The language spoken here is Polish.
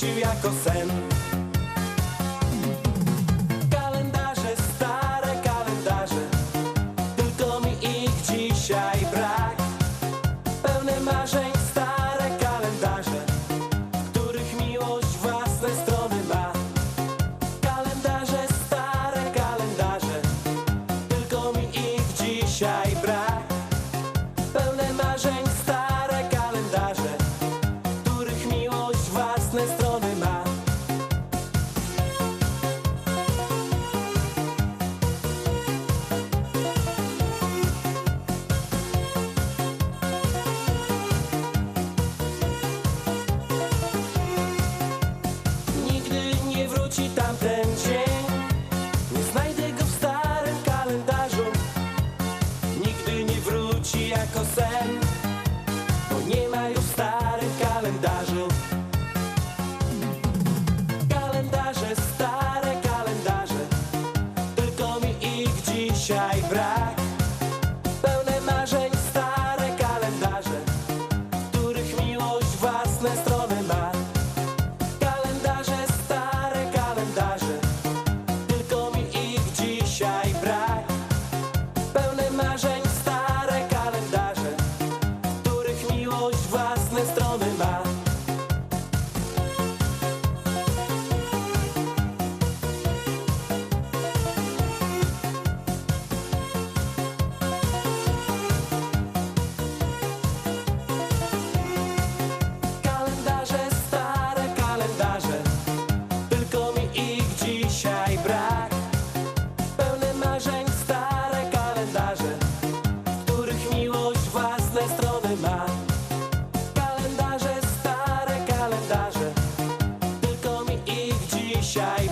wrócił jako sen. to sen Bo nie ma już starych kalendarzy. Kalendarze, stare kalendarze Tylko mi ich dzisiaj brak. shy